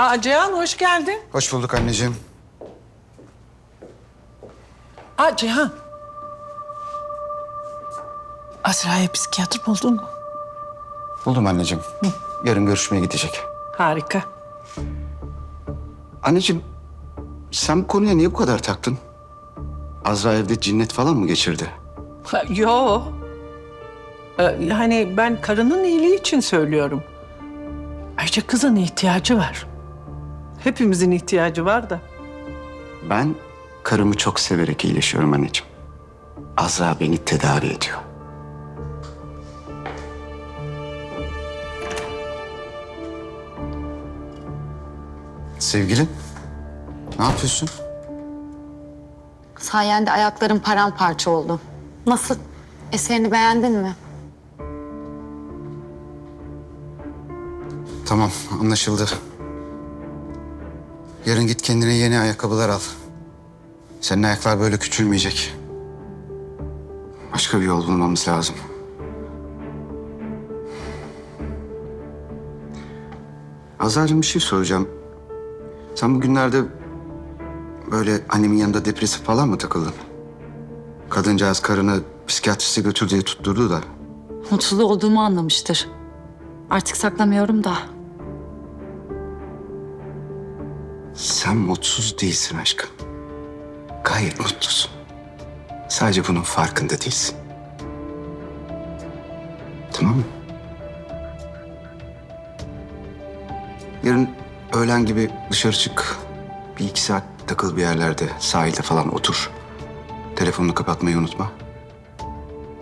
Aa Cihan hoş geldin. Hoş bulduk anneciğim. Aa Cihan. Azra'ya psikiyatr buldun mu? Buldum anneciğim. Yarın görüşmeye gidecek. Harika. Anneciğim, sen bu konuya niye bu kadar taktın? Azra evde cinnet falan mı geçirdi? Ha, Yo. Ee, hani ben karının iyiliği için söylüyorum. Ayrıca kızın ihtiyacı var. Hepimizin ihtiyacı var da. Ben karımı çok severek iyileşiyorum anneciğim. Azra beni tedavi ediyor. Sevgilim, ne yapıyorsun? Sayende ayaklarım paramparça oldu. Nasıl? Eserini beğendin mi? Tamam, anlaşıldı. Yarın git kendine yeni ayakkabılar al. Senin ayaklar böyle küçülmeyecek. Başka bir yol bulmamız lazım. Azar'cığım bir şey soracağım. Sen bugünlerde böyle annemin yanında depresif falan mı takıldın? Kadıncağız karını psikiyatriste götür diye tutturdu da. Mutsuz olduğumu anlamıştır. Artık saklamıyorum da. Sen mutsuz değilsin aşkım. Gayet mutlusun. Sadece bunun farkında değilsin. Tamam mı? Yarın öğlen gibi dışarı çık. Bir iki saat takıl bir yerlerde, sahilde falan otur. Telefonunu kapatmayı unutma.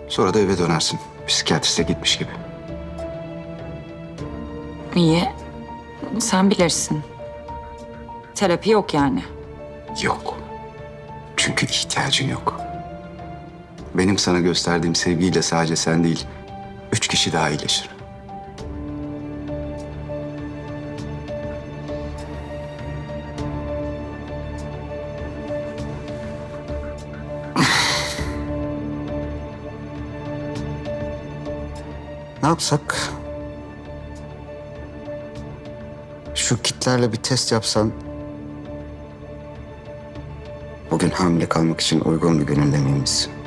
Sonra da eve dönersin. Psikiyatriste gitmiş gibi. İyi. Sen bilirsin. Terapi yok yani. Yok. Çünkü ihtiyacın yok. Benim sana gösterdiğim sevgiyle sadece sen değil, üç kişi daha iyileşir. ne yapsak? Şu kitlerle bir test yapsan Bugün hamile kalmak için uygun bir gününde miymişsin?